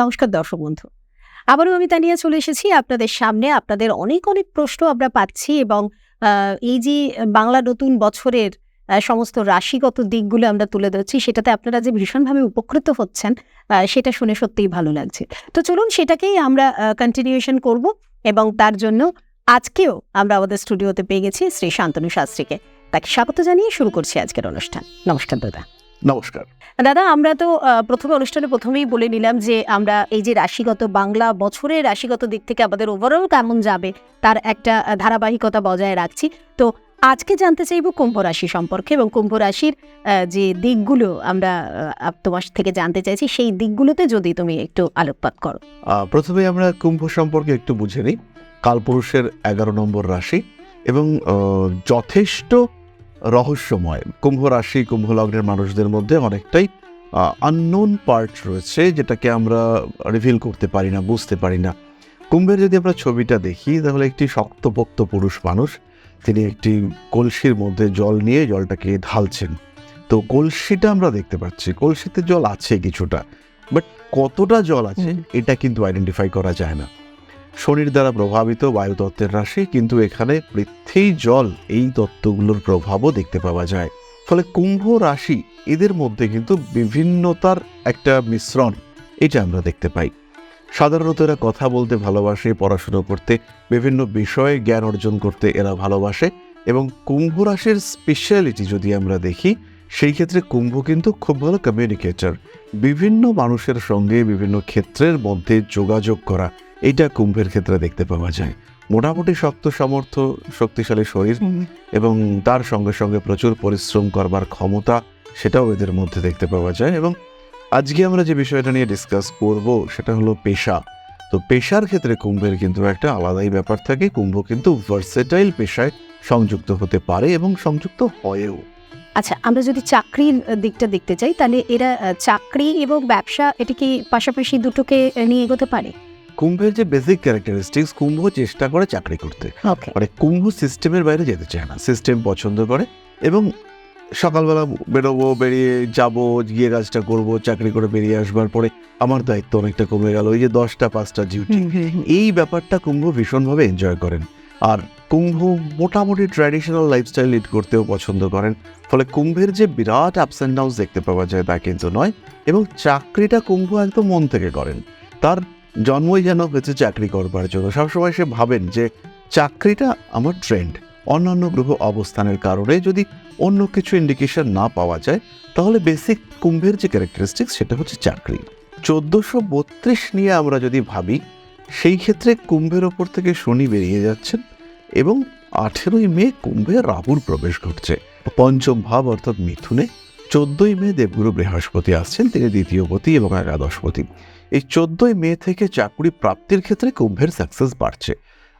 নমস্কার দর্শক বন্ধু। আবারও আমি তানিয়া চলে এসেছি আপনাদের সামনে। আপনাদের অনেক অনেক প্রশ্ন আমরা পাচ্ছি এবং এই যে বাংলা নতুন বছরের সমস্ত রাশিগত দিকগুলো আমরা তুলে ধরছি, সেটাতে আপনারা যে ভীষণভাবে উপকৃত হচ্ছেন সেটা শুনে সত্যিই ভালো লাগছে। তো চলুন সেটাকেই আমরা কন্টিনিউশন করব এবং তার জন্য আজকেও আমরা আমাদের স্টুডিওতে পেয়ে গেছি শ্রী শান্তনু শাস্ত্রীকে। তাকে স্বাগত জানিয়ে শুরু করছি আজকের অনুষ্ঠান। নমস্কার দাদা। নমস্কার। দাদা আমরা তো প্রথমে অনুষ্ঠানে প্রথমেই বলে নিলাম যে আমরা এই যে রাশিগত বাংলা বছরের রাশিগত দিক থেকে আমাদের ওভারঅল কেমন যাবে তার একটা ধারাবাহিকতা বজায় রাখছি। তো আজকে জানতে চাইব কুম্ভ রাশি সম্পর্কে এবং কুম্ভ রাশির যে দিকগুলো আমরা তোমার থেকে জানতে চাইছি সেই দিকগুলোতে যদি তুমি একটু আলোকপাত করো। প্রথমে আমরা কুম্ভ সম্পর্কে একটু বুঝে নিই। কালপুরুষের এগারো নম্বর রাশি এবং যথেষ্ট রহস্যময়। কুম্ভ রাশি কুম্ভ লগ্নের মানুষদের মধ্যে অনেকটাই আননোন পার্ট রয়েছে যেটাকে আমরা রিভিল করতে পারি না বুঝতে পারি না। কুম্ভের যদি আমরা ছবিটা দেখি তাহলে একটি শক্তপোক্ত পুরুষ মানুষ তিনি একটি কলসির মধ্যে জল নিয়ে জলটাকে ঢালছেন। তো কলসিটা আমরা দেখতে পাচ্ছি কলসিতে জল আছে কিছুটা বাট কতটা জল আছে এটা কিন্তু আইডেন্টিফাই করা যায় না। শনির দ্বারা প্রভাবিত বায়ুতত্ত্বের রাশি, কিন্তু এখানে পৃথ্বী জল এই তত্ত্বগুলোর প্রভাবও দেখতে পাওয়া যায়। ফলে কুম্ভ রাশি এদের মধ্যে কিন্তু বিভিন্নতার একটা মিশ্রণ, এটা আমরা দেখতে পাই। সাধারণত এরা কথা বলতে ভালোবাসে, পড়াশুনো করতে, বিভিন্ন বিষয়ে জ্ঞান অর্জন করতে এরা ভালোবাসে এবং কুম্ভ রাশির স্পেশালিটি যদি আমরা দেখি, সেই ক্ষেত্রে কুম্ভ কিন্তু খুব ভালো কমিউনিকেটর বিভিন্ন মানুষের সঙ্গে বিভিন্ন ক্ষেত্রের মধ্যে যোগাযোগ করা এইটা কুম্ভের ক্ষেত্রে দেখতে পাওয়া যায়। মোটামুটি শক্ত সামর্থ্য শক্তিশালী শরীর এবং তার সঙ্গে সঙ্গে প্রচুর পরিশ্রম করবার ক্ষমতা সেটাও এদের মধ্যে দেখতে পাওয়া যায় এবং আজকে আমরা যে বিষয়টা নিয়ে ডিসকাস করব সেটা হলো পেশা। তো পেশার ক্ষেত্রে কুম্ভের কিন্তু একটা আলাদাই ব্যাপার থাকে। কুম্ভ কিন্তু ভার্সেটাইল পেশায় সংযুক্ত হতে পারে এবং সংযুক্ত হয়েও। আচ্ছা আমরা যদি চাকরির দিকটা দেখতে চাই তাহলে এরা চাকরি এবং ব্যবসা এটা কি পাশাপাশি দুটোকে নিয়ে এগোতে পারে? কুম্ভের যে বেসিক ক্যারেক্টারিস্টিক্স কুম্ভ চেষ্টা করে চাকরি করতে। মানে কুম্ভ সিস্টেমের বাইরে যেতে চায় না। সিস্টেম পছন্দ করে এবং সকালবেলা বেরোবো বেরিয়ে যাব গিয়ে কাজটা করব চাকরি করে বেরিয়ে আসবার পরে আমার দায়িত্ব অনেকটা কমে গেল। ওই যে দশটা পাঁচটা ডিউটি এই ব্যাপারটা কুম্ভ ভীষণভাবে এনজয় করেন। আর কুম্ভ মোটামুটি ট্র্যাডিশনাল লাইফস্টাইল লিড করতেও পছন্দ করেন। ফলে কুম্ভের যে বিরাট আপস অ্যান্ড ডাউনস দেখতে পাওয়া যায় তা কিন্তু নয় এবং চাকরিটা কুম্ভ একদম মন থেকে করেন। তার জন্মই যেন হয়েছে চাকরি করবার জন্য। সবসময় সে ভাবেন যে চাকরিটা আমার ট্রেন্ড অন্যান্য গ্রহ অবস্থানের কারণে যদি অন্য কিছু ইন্ডিকেশন না পাওয়া যায়, তাহলে বেসিক কুম্ভের যে ক্যারেক্টারিস্টিক্স সেটা হচ্ছে চাকরি। চোদ্দোশো বত্রিশ নিয়ে আমরা যদি ভাবি, সেই ক্ষেত্রে কুম্ভের ওপর থেকে শনি বেরিয়ে যাচ্ছেন এবং আঠেরোই মে কুম্ভে রাহুর প্রবেশ ঘটছে। পঞ্চম ভাব অর্থাৎ মিথুনে চোদ্দই মে দেবগুরু বৃহস্পতি আসছেন, তিনি দ্বিতীয়পতি এবং একাদশপতি এই চোদ্দই মে থেকে চাকরি প্রাপ্তির ক্ষেত্রে কুম্ভের সাকসেস বাড়ছে।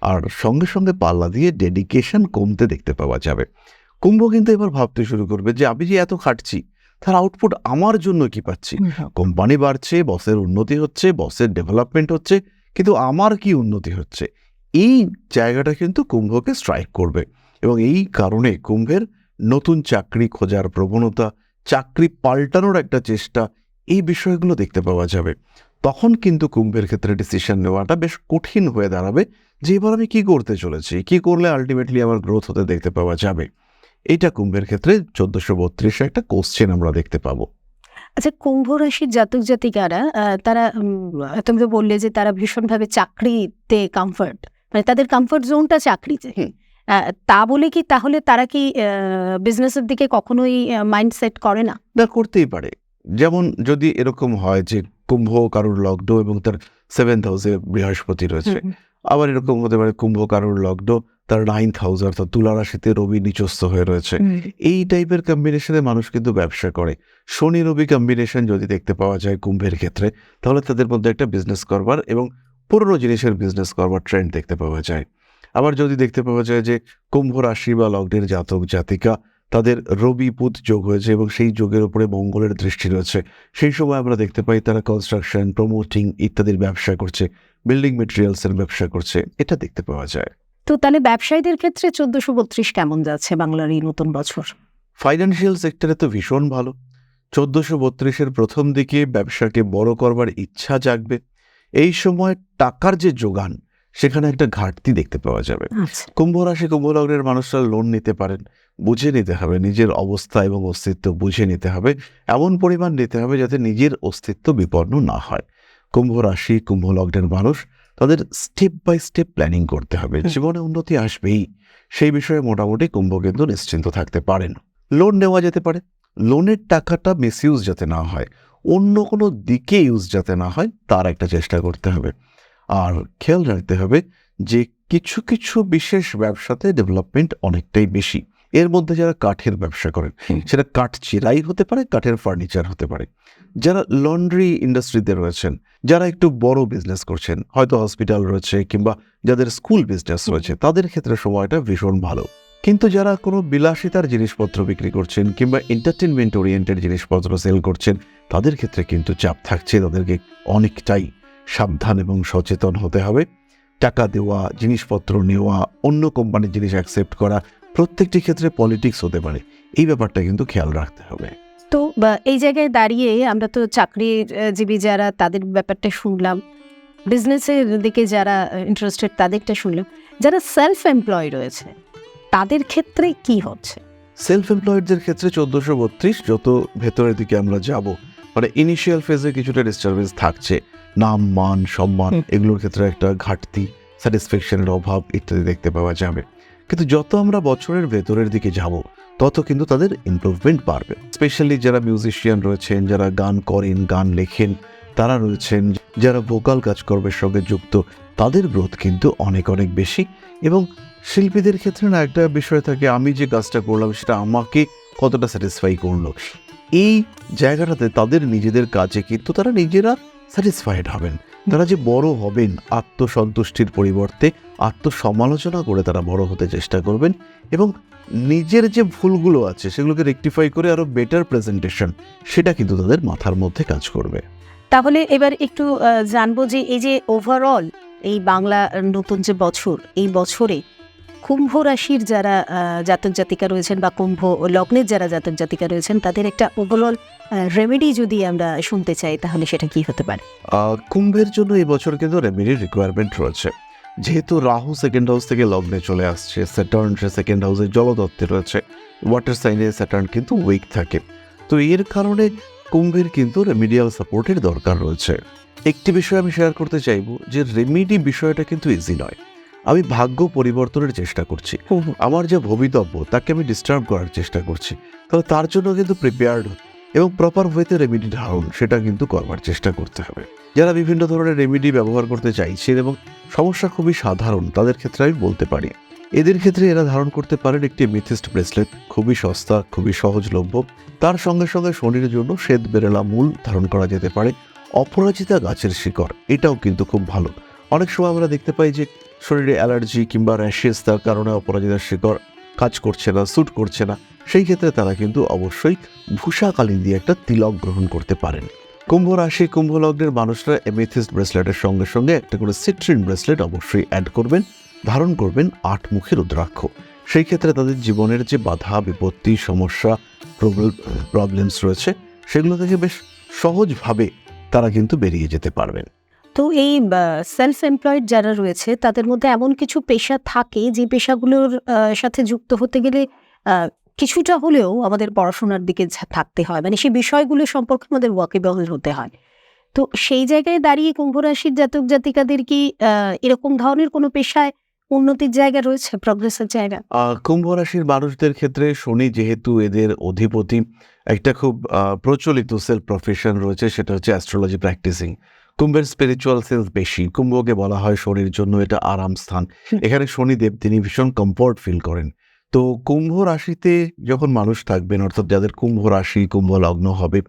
আর সঙ্গে সঙ্গে পাল্লা দিয়ে ডেডিকেশন কমতে দেখতে পাওয়া যাবে। কুম্ভ কিন্তু এবার ভাবতে শুরু করবে যে আমি যে এত খাটছি তার আউটপুট আমার জন্য কি পাচ্ছি? কোম্পানি বাড়ছে বসের উন্নতি হচ্ছে বসের ডেভেলপমেন্ট হচ্ছে কিন্তু আমার কি উন্নতি হচ্ছে? এই জায়গাটা কিন্তু কুম্ভকে স্ট্রাইক করবে। এবং এই কারণে কুম্ভের নতুন চাকরি খোঁজার প্রবণতা চাকরি পাল্টানোর একটা চেষ্টা এই বিষয়গুলো দেখতে পাওয়া যাবে। তখন কিন্তু কুম্ভের ক্ষেত্রে ডিসিশন নেওয়াটা বেশ কঠিন হয়ে দাঁড়াবে যে এবার আমি কি করতে চলেছি কি করলে আলটিমেটলি আমার গ্রোথ হতে দেখতে পাওয়া যাবে? এটা কুম্ভের ক্ষেত্রে চোদ্দশো বত্রিশে একটা কোশ্চেন আমরা দেখতে পাবো। আচ্ছা কুম্ভ রাশির জাতক জাতিকারা তারা তুমি তো বললে যে তারা ভীষণভাবে চাকরিতে কমফর্ট মানে তাদের কমফর্ট জোনটা চাকরিতে। তা বলে কি তাহলে তারা কি বিজনেসের দিকে কখনোই মাইন্ড সেট করে না? না করতেই পারে। যেমন যদি এরকম হয় যে কুম্ভ কারুর লগ্ন এবং তার সেভেন্থ হাউসে বৃহস্পতি রয়েছে। আবার এরকম হতে পারে কুম্ভ কারুর লগ্ন তার নাইন্থ হাউস অর্থাৎ তুলা রাশিতে রবি নিচস্থ হয়ে রয়েছে। এই টাইপের কম্বিনেশনে মানুষ কিন্তু ব্যবসা করে। শনি রবি কম্বিনেশন যদি দেখতে পাওয়া যায় কুম্ভের ক্ষেত্রে তাহলে তাদের মধ্যে একটা বিজনেস করবার এবং পুরনো জিনিসের বিজনেস করবার ট্রেন্ড দেখতে পাওয়া যায়। আবার যদি দেখতে পাওয়া যায় যে কুম্ভ রাশি বা লগ্নের জাতক জাতিকা তাদের রবি পুত যোগ হয়েছে এবং সেই যোগের উপরে মঙ্গলের দৃষ্টি রয়েছে। সেই সময় আমরা দেখতে পাই তারা কনস্ট্রাকশন প্রমোটিং ইত্যাদির ব্যবসা করছে বিল্ডিং মেটেরিয়ালসের ব্যবসা করছে। এটা দেখতে পাওয়া যায়। তো তাহলে ব্যবসায়ীদের ক্ষেত্রে চোদ্দশো বত্রিশ কেমন যাচ্ছে বাংলার এই নতুন বছর? ফাইন্যান্সিয়াল সেক্টরে তো ভীষণ ভালো। চোদ্দশো বত্রিশের প্রথম দিকে ব্যবসাকে বড় করবার ইচ্ছা জাগবে। এই সময় টাকার যে যোগান সেখানে একটা ঘাটতি দেখতে পাওয়া যাবে। আচ্ছা। কুম্ভ রাশি কুম্ভ লগ্নের মানুষরা লোন নিতে পারেন। বুঝে নিতে হবে নিজের অবস্থা এবং অস্তিত্ব বুঝে নিতে হবে এমন পরিমাণ নিতে হবে যাতে নিজের অস্তিত্ব বিপন্ন না হয়। কুম্ভ রাশি কুম্ভ লগ্নের মানুষ তাদের স্টেপ বাই স্টেপ প্ল্যানিং করতে হবে। জীবনে উন্নতি আসবেই। সেই বিষয়ে মোটামুটি কুম্ভ কিন্তু নিশ্চিন্ত থাকতে পারেন। লোন নেওয়া যেতে পারে। লোনের টাকাটা মিসইউজ যাতে না হয় অন্য কোনো দিকে ইউজ যাতে না হয় তার একটা চেষ্টা করতে হবে। আর খেয়াল রাখতে হবে যে কিছু কিছু বিশেষ ব্যবসাতে ডেভেলপমেন্ট অনেকটাই বেশি। এর মধ্যে যারা কাঠের ব্যবসা করেন সেটা কাঠ চিরাই হতে পারে কাঠের ফার্নিচার হতে পারে। যারা লন্ড্রি ইন্ডাস্ট্রিতে রয়েছেন যারা একটু বড় বিজনেস করছেন হয়তো হসপিটাল রয়েছে কিংবা যাদের স্কুল বিজনেস রয়েছে তাদের ক্ষেত্রে সময়টা ভীষণ ভালো। কিন্তু যারা কোনো বিলাসিতার জিনিসপত্র বিক্রি করছেন কিংবা এন্টারটেনমেন্ট ওরিয়েন্টেড জিনিসপত্র সেল করছেন তাদের ক্ষেত্রে কিন্তু চাপ থাকছে তাদেরকে অনেকটাই সাবধান এবং সচেতন হতে হবে। টাকা দেওয়া জিনিসপত্র নেওয়া অন্য কোম্পানির জিনিস অ্যাকসেপ্ট করা প্রত্যেকটি ক্ষেত্রে পলিটিক্স হতে পারে। এই ব্যাপারটা কিন্তু খেয়াল রাখতে হবে। তো বা, এই জায়গায় দাঁড়িয়ে আমরা তো চাকরিজীবী যারা তাদের ব্যাপারটা শুনলাম। বিজনেসের দিকে যারা ইন্টারেস্টেড তাদেরটা শুনলাম। যারা সেলফ এমপ্লয় রয়েছে তাদের ক্ষেত্রে কি হচ্ছে? সেলফ এমপ্লয়েডদের ক্ষেত্রে চোদ্দোশো বত্রিশ যত ভেতরের দিকে আমরা যাব মানে ইনিশিয়াল ফেজে কিছুটা ডিস্টারবেন্স থাকছে। নাম মান সম্মান এগুলোর ক্ষেত্রে একটা ঘাটতি স্যাটিসফ্যাকশনের অভাব ইত্যাদি দেখতে পাওয়া যাবে। কিন্তু যত আমরা বছরের ভেতরের দিকে যাব, তত কিন্তু তাদের ইমপ্রুভমেন্ট বাড়বে। স্পেশালি যারা মিউজিশিয়ান রয়েছেন, যারা গান করেন, গান লেখেন, তারা রয়েছেন, যারা ভোকাল কাজকর্মের সঙ্গে যুক্ত, তাদের গ্রোথ কিন্তু অনেক অনেক বেশি। এবং শিল্পীদের ক্ষেত্রে না একটা বিষয় থাকে, আমি যে কাজটা করলাম সেটা আমাকে কতটা স্যাটিসফাই করল? এই জায়গাটাতে তাদের নিজেদের কাজে কিন্তু তারা নিজেরা স্যাটিসফাইড হবেন। তারা যে বড় হবেন আত্মসন্তুষ্টির পরিবর্তে আত্মসমালোচনা করে তারা বড় হতে চেষ্টা করবেন এবং নিজের যে ভুলগুলো আছে সেগুলোকে রেকটিফাই করে আরও বেটার প্রেজেন্টেশন সেটা কিন্তু তাদের মাথার মধ্যে কাজ করবে। তাহলে এবার একটু জানব যে এই যে ওভারঅল এই বাংলা, নতুন যে বছর, এই বছরে কুম্ভ রাশির যারা জাতক জাতিকা রয়েছেন বা কুম্ভ লগ্নের যারা জাতক জাতিকা রয়েছেন, তাদের একটা ওভারঅল রেমেডি যদি আমরা শুনতে চাই, তাহলে সেটা কি হতে পারে? কুম্ভের জন্য এবছর কিন্তু রেমেডির রিকোয়ারমেন্ট রয়েছে। যেহেতু রাহু সেকেন্ড হাউস থেকে লগ্নে চলে আসছে স্যাটার্ন সে সেকেন্ড হাউসে জলদত্তে রয়েছে। ওয়াটার সাইনে স্যাটার্ন কিন্তু উইক থাকে। তো এর কারণে কুম্ভের কিন্তু রেমিডিয়াল সাপোর্টের দরকার রয়েছে। একটি বিষয় আমি শেয়ার করতে চাইব যে রেমিডি বিষয়টা কিন্তু ইজি নয়। আমি ভাগ্য পরিবর্তনের চেষ্টা করছি। আমার যে ভবিতব্য তাকে আমি ডিস্টার্ব করার চেষ্টা করছি। তাহলে তার জন্য কিন্তু প্রিপেয়ার্ড এবং প্রপার ওয়েতে রেমিডি ধারণ সেটা কিন্তু করবার চেষ্টা করতে হবে। যারা বিভিন্ন ধরনের রেমিডি ব্যবহার করতে চাইছেন এবং সমস্যা খুবই সাধারণ তাদের ক্ষেত্রে আমি বলতে পারি। এদের ক্ষেত্রে এরা ধারণ করতে পারেন একটি মিথিস্ট ব্রেসলেট খুবই সস্তা খুবই সহজলভ্য। তার সঙ্গে সঙ্গে শরীরের জন্য শ্বেত বেরেলা মূল ধারণ করা যেতে পারে। অপরাজিতা গাছের শিকড় এটাও কিন্তু খুব ভালো। অনেক সময় আমরা দেখতে পাই যে শরীরে অ্যালার্জি কিংবা র্যাশেস তার কারণে অপরাজিতার শিকড় কাজ করছে না, স্যুট করছে না। সেই ক্ষেত্রে তারা কিন্তু অবশ্যই ভূষাকালীন দিয়ে একটা তিলক গ্রহণ করতে পারেন। কুম্ভ রাশি, কুম্ভ লগ্নের মানুষরা এমেথিস্ট ব্রেসলেটের সঙ্গে সঙ্গে একটা করে সিট্রিন ব্রেসলেট অবশ্যই অ্যাড করবেন, ধারণ করবেন আট মুখের রুদ্রাক্ষ। সেই ক্ষেত্রে তাদের জীবনের যে বাধা, বিপত্তি, সমস্যা প্রবলেমস রয়েছে, সেগুলো থেকে বেশ সহজভাবে তারা কিন্তু বেরিয়ে যেতে পারবেন। তো এই সেলফ এমপ্লয়েড যারা রয়েছে, তাদের মধ্যে এমন কিছু পেশা থাকে, যে পেশাগুলোর সাথে যুক্ত হতে গেলে কিছুটা হলেও আমাদের পড়াশোনার দিকে থাকতে হয়। মানে সেই বিষয়গুলো সম্পর্কে আমাদের ওয়াকিবহল হতে হয়। তো সেই জায়গায় দাঁড়িয়ে কুম্ভ রাশির জাতক জাতিকাদের কি এরকম ধরনের কোনো পেশায় উন্নতির জায়গা রয়েছে প্রগ্রেসের জায়গা? কুম্ভ রাশির মানুষদের ক্ষেত্রে শনি যেহেতু এদের অধিপতি, একটা খুব প্রচলিত সেলফ প্রফেশন রয়েছে, সেটা হচ্ছে অ্যাস্ট্রোলজি প্র্যাকটিসিং কুম্ভের স্পিরিচুয়াল সেন্স বেশি। কুম্ভকে বলা হয় শনির জন্য এটা আরাম স্থান। এখানে শনিদেব তিনি ভীষণ কমফোর্ট ফিল করেন। তো কুম্ভ রাশিতে যখন মানুষ থাকবেন অর্থাৎ যাদের কুম্ভ রাশি কুম্ভ লগ্ন হবে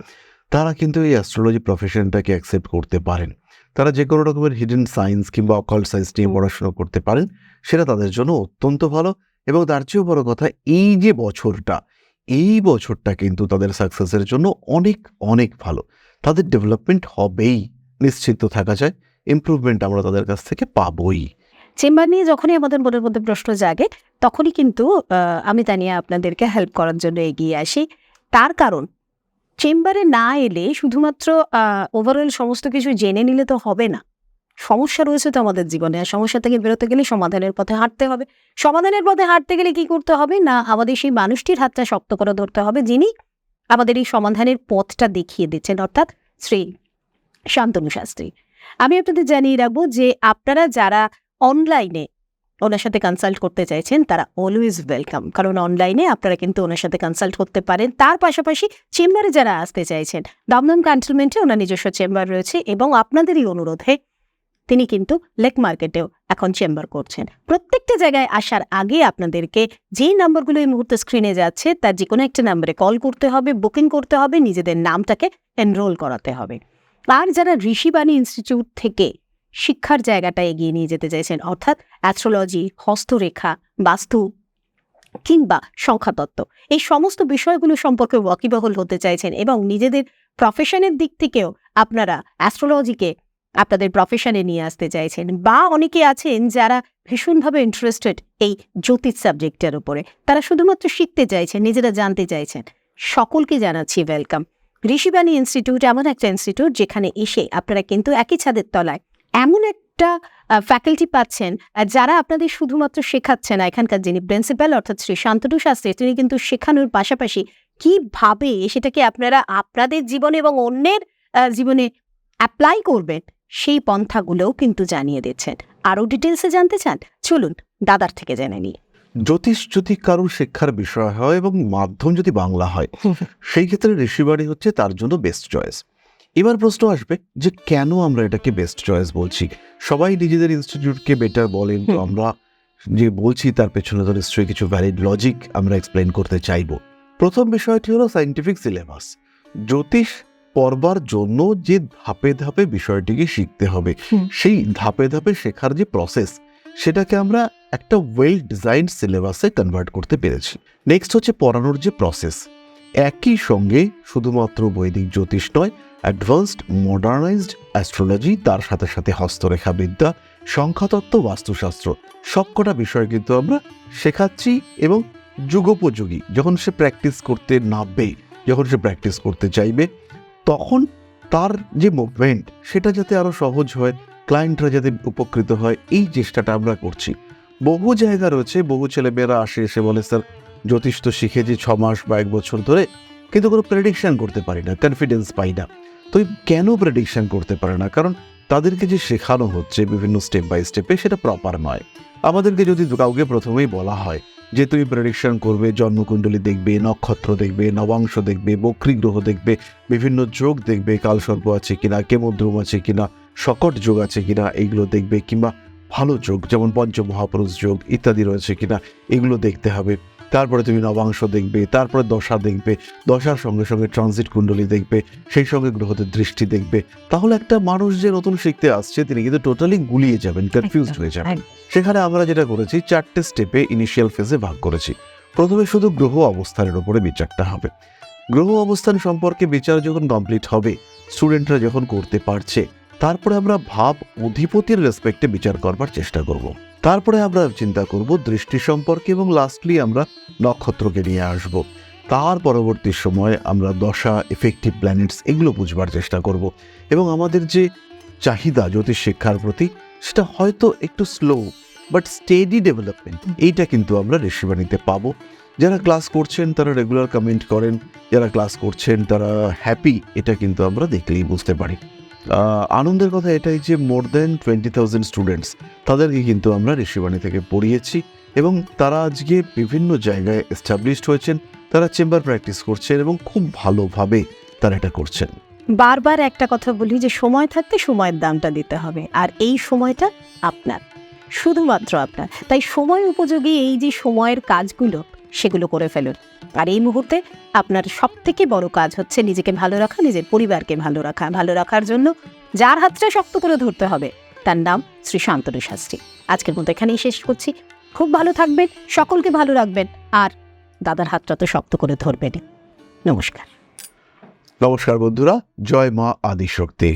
তারা কিন্তু এই অ্যাস্ট্রোলজি প্রফেশনটাকে অ্যাকসেপ্ট করতে পারেন। তারা যে কোনো রকমের হিডেন সায়েন্স কিংবা অকাল্ট সায়েন্স নিয়ে। পড়াশোনা করতে পারেন সেটা তাদের জন্য অত্যন্ত ভালো এবং তার চেয়েও বড় কথা এই যে বছরটা এই বছরটা কিন্তু তাদের সাকসেসের জন্য অনেক অনেক ভালো। তাদের ডেভেলপমেন্ট হবেই। নিশ্চিত থাকা যায় ইমপ্রুভমেন্ট আমরা তাদের কাছ থেকে পাবই। চেম্বার নিয়ে যখনই আমাদের মনের মধ্যে প্রশ্ন জাগে, তখনই কিন্তু আমি তা নিয়ে আপনাদেরকে হেল্প করার জন্য এগিয়ে আসি। তার কারণ, চেম্বারে না এলে শুধুমাত্র ওভারঅল সমস্ত কিছু জেনে নিলে তো হবে না। সমস্যা রয়েছে তো আমাদের জীবনে, আর সমস্যা থেকে বেরোতে গেলে সমাধানের পথে হাঁটতে হবে। সমাধানের পথে হাঁটতে গেলে কি করতে হবে? না, আমাদের সেই মানুষটির হাতটা শক্ত করে ধরতে হবে, যিনি আমাদের এই সমাধানের পথটা দেখিয়ে দিচ্ছেন, অর্থাৎ শ্রী শান্তনু শাস্ত্রী। আমি আপনাদের জানিয়ে রাখব যে আপনারা যারা অনলাইনে ওনার সাথে কনসাল্ট করতে চাইছেন, তারা অলওয়েজ ওয়েলকাম কারণ অনলাইনে আপনারা কিন্তু ওনার সাথে কনসাল্ট করতে পারেন। তার পাশাপাশি চেম্বারে যারা আসতে চাইছেন, দমদম ক্যান্টনমেন্টে ওনার নিজস্ব চেম্বার রয়েছে এবং আপনাদেরই অনুরোধে তিনি কিন্তু লেক মার্কেটেও এখন চেম্বার করছেন। প্রত্যেকটা জায়গায় আসার আগে আপনাদেরকে যেই নাম্বারগুলো এই মুহূর্তে স্ক্রিনে যাচ্ছে, তার যে কোনো একটা নাম্বারে কল করতে হবে বুকিং করতে হবে, নিজেদের নামটাকে এনরোল করাতে হবে। আর যারা ঋষিবাণী ইনস্টিটিউট থেকে শিক্ষার জায়গাটা এগিয়ে নিয়ে যেতে চাইছেন, অর্থাৎ অ্যাস্ট্রোলজি হস্তরেখা, বাস্তু কিংবা সংখ্যাতত্ত্ব, এই সমস্ত বিষয়গুলো সম্পর্কে ওয়াকিবহল হতে চাইছেন এবং নিজেদের প্রফেশনের দিক থেকেও আপনারা অ্যাস্ট্রোলজিকে আপনাদের প্রফেশনে নিয়ে আসতে চাইছেন। বা অনেকে আছেন যারা ভীষণভাবে ইন্টারেস্টেড এই জ্যোতিষ সাবজেক্টের উপরে। তারা শুধুমাত্র শিখতে চাইছেন, নিজেরা জানতে চাইছেন। সকলকে জানাচ্ছি ওয়েলকাম ঋষিবাণী ইনস্টিটিউট এমন একটা ইনস্টিটিউট যেখানে এসে আপনারা কিন্তু একই ছাদের তলায় এমন একটা ফ্যাকাল্টি পাচ্ছেন যারা আপনাদের শুধুমাত্র শেখাচ্ছে না। এখানকার যিনি প্রিন্সিপাল অর্থাৎ শ্রী শান্তনু শাস্ত্রী, তিনি কিন্তু শেখানোর পাশাপাশি কীভাবে সেটাকে আপনারা আপনাদের জীবনে এবং অন্যের জীবনে অ্যাপ্লাই করবেন, সেই পন্থাগুলোও কিন্তু জানিয়ে দিচ্ছেন। আরও ডিটেলসে জানতে চান, চলুন দাদার থেকে জেনে নিই। জ্যোতিষ যদি কারোর শিক্ষার বিষয় হয় এবং মাধ্যম যদি বাংলা হয় সেই ক্ষেত্রে ঋষিবাড়ি হচ্ছে তার জন্য বেস্ট চয়েস এবার প্রশ্ন আসবে যে কেন আমরা এটাকে বেস্ট চয়েস বলছি? সবাই নিজেদের ইনস্টিটিউটকে বেটার বলেন তো আমরা যে বলছি তার পেছনে তো নিশ্চয়ই কিছু ভ্যালিড লজিক আমরা এক্সপ্লেন করতে চাইব। প্রথম বিষয়টি হলো সাইন্টিফিক সিলেবাস জ্যোতিষ পড়বার জন্য যে ধাপে ধাপে বিষয়টিকে শিখতে হবে সেই ধাপে ধাপে শেখার যে প্রসেস সেটাকে আমরা একটা ওয়েল ডিজাইন সিলেবাসে কনভার্ট করতে পেরেছি। নেক্সট হচ্ছে পড়ানোর যে প্রসেস একই সঙ্গে শুধুমাত্র বৈদিক জ্যোতিষ নয় অ্যাডভান্সড মডার্নাইজড অ্যাস্ট্রোলজি তার সাথে সাথে হস্তরেখা বিদ্যা সংখ্যাতত্ত্ব, বাস্তুশাস্ত্র সবকটা বিষয় কিন্তু আমরা শেখাচ্ছি এবং যুগোপযোগী। যখন সে প্র্যাকটিস করতে নামবে, যখন সে প্র্যাকটিস করতে চাইবে, তখন তার যে মুভমেন্ট সেটা যাতে আরও সহজ হয় ক্লায়েন্টরা যাতে উপকৃত হয়, এই চেষ্টাটা আমরা করছি। বহু জায়গা রয়েছে, বহু ছেলেমেয়েরা আসে এসে বলে, স্যার, জ্যোতিষ তো শিখেছি ছ মাস বা এক বছর ধরে, কিন্তু কোনো প্রেডিকশন করতে পারি না কনফিডেন্স পাই না। তো কেন প্রেডিকশন করতে পারে না? কারণ তাদেরকে যে শেখানো হচ্ছে বিভিন্ন স্টেপ বাই স্টেপে সেটা প্রপার নয়। আমাদেরকে যদি কাউকে প্রথমেই বলা হয় যে তুমি প্রেডিকশন করবে, জন্মকুণ্ডলী দেখবে, নক্ষত্র দেখবে, নবাংশ দেখবে, বক্রী গ্রহ দেখবে, বিভিন্ন যোগ দেখবে, কালসর্প আছে কিনা, কেমদ্রুম আছে কিনা সকট যোগ আছে কিনা এইগুলো দেখবে কিংবা ভালো যোগ যেমন পঞ্চমহাপুরুষ যোগ ইত্যাদি রয়েছে কিনা এগুলো দেখতে হবে। তারপরে তুমি নবাংশ দেখবে তারপরে দশা দেখবে দশার সঙ্গে সঙ্গে ট্রানজিট কুণ্ডলী দেখবে সেই সঙ্গে গ্রহদের দৃষ্টি দেখবে। তাহলে একটা মানুষ যে নতুন শিখতে আসছে তিনি কিন্তু টোটালি গুলিয়ে যাবেন কনফিউজড হয়ে যাবেন। সেখানে আমরা যেটা করেছি চারটে স্টেপে ইনিশিয়াল ফেজে ভাগ করেছি। প্রথমে শুধু গ্রহ অবস্থানের উপরে বিচারটা হবে। গ্রহ অবস্থান সম্পর্কে বিচার যখন কমপ্লিট হবে স্টুডেন্টরা যখন করতে পারছে তারপরে আমরা ভাব অধিপতির রেসপেক্টে বিচার করবার চেষ্টা করব। তারপরে আমরা চিন্তা করব দৃষ্টি সম্পর্কে এবং লাস্টলি আমরা নক্ষত্রকে নিয়ে আসব। তার পরবর্তী সময় আমরা দশা এফেক্টিভ প্ল্যানেটস এগুলো বুঝবার চেষ্টা করব এবং আমাদের যে চাহিদা জ্যোতিষ শিক্ষার প্রতি সেটা হয়তো একটু স্লো বাট স্টেডি ডেভেলপমেন্ট এইটা কিন্তু আমরা ঋষিবাণীতে পাবো। যারা ক্লাস করছেন তারা রেগুলার কমেন্ট করেন, যারা ক্লাস করছেন তারা হ্যাপি এটা কিন্তু আমরা দেখলেই বুঝতে পারি। আনন্দের কথা এটাই যে more than twenty thousand students তাদেরকে কিন্তু আমরা ঋষিবাণী থেকে পড়িয়েছি এবং তারা আজকে বিভিন্ন জায়গায় এস্টাবলিশড হয়েছেন, তারা চেম্বার প্র্যাকটিস করছেন এবং খুব ভালোভাবে তারা এটা করছেন। বারবার একটা কথা বলি যে সময় থাকতে সময়ের দামটা দিতে হবে, আর এই সময়টা আপনার, শুধুমাত্র আপনার। তাই সময় উপযোগী এই যে সময়ের কাজগুলো সেগুলো করে ফেলুন। আর এই মুহূর্তে আপনার সব থেকে বড় কাজ হচ্ছে নিজেকে ভালো রাখা, নিজের পরিবারকে ভালো রাখা। ভালো রাখার জন্য যার হাতটা শক্ত করে ধরতে হবে, তার নাম শ্রী শান্তনু শাস্ত্রী। আজকের মতো এখানেই শেষ করছি। খুব ভালো থাকবেন, সকলকে ভালো রাখবেন, আর দাদার হাতটা তো শক্ত করে ধরবেন নমস্কার। নমস্কার বন্ধুরা, জয় মা আদিশক্তি।